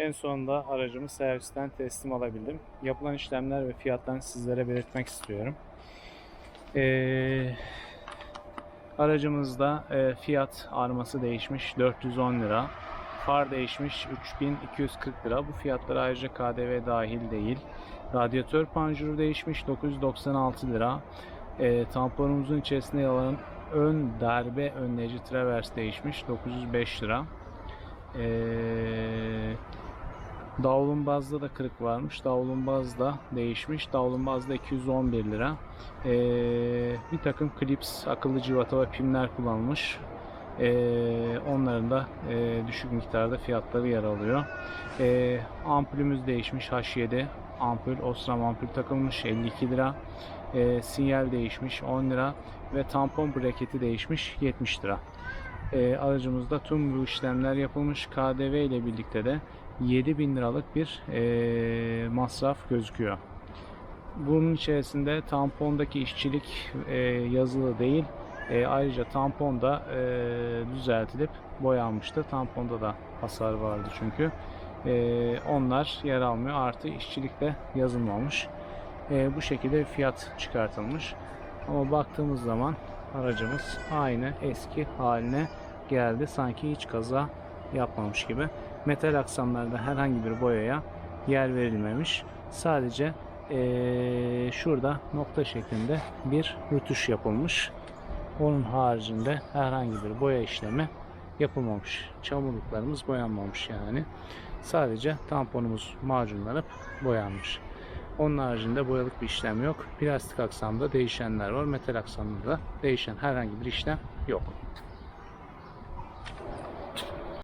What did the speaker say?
En sonunda aracımı servisten teslim alabildim. Yapılan işlemler ve fiyatlarını sizlere belirtmek istiyorum. Ee, aracımızda e, fiyat arması değişmiş 410 lira. Far değişmiş 3240 lira. Bu fiyatlar ayrıca KDV dahil değil. Radyatör panjuru değişmiş 996 lira. E, tamponumuzun içerisinde yer alan ön darbe önleyici travers değişmiş 905 lira. Eee Davlumbazda da kırık varmış. Davlumbaz da değişmiş. Davlumbaz da 211 lira. Ee, bir takım klips, akıllı civata ve pimler kullanılmış. Ee, onların da e, düşük miktarda fiyatları yer alıyor. Ee, ampulümüz değişmiş. H7 ampul, Osram ampul takılmış 52 lira. Ee, sinyal değişmiş 10 lira ve tampon braketi değişmiş 70 lira. Ee, aracımızda tüm bu işlemler yapılmış. KDV ile birlikte de 7000 liralık bir eee, masraf gözüküyor. Bunun içerisinde tampondaki işçilik eee, yazılı değil. Eee, ayrıca tampon da eee, düzeltilip boyanmıştı. Tamponda da hasar vardı çünkü. Eee, onlar yer almıyor. Artı işçilik de yazılmamış. Eee, bu şekilde fiyat çıkartılmış. Ama baktığımız zaman aracımız aynı eski haline geldi. Sanki hiç kaza yapmamış gibi. Metal aksamlarda herhangi bir boyaya yer verilmemiş. Sadece eee, şurada nokta şeklinde bir rütuş yapılmış. Onun haricinde herhangi bir boya işlemi yapılmamış. Çamurluklarımız boyanmamış yani. Sadece tamponumuz macunlanıp boyanmış. Onun haricinde boyalık bir işlem yok. Plastik aksamda değişenler var. Metal aksamda da değişen herhangi bir işlem yok.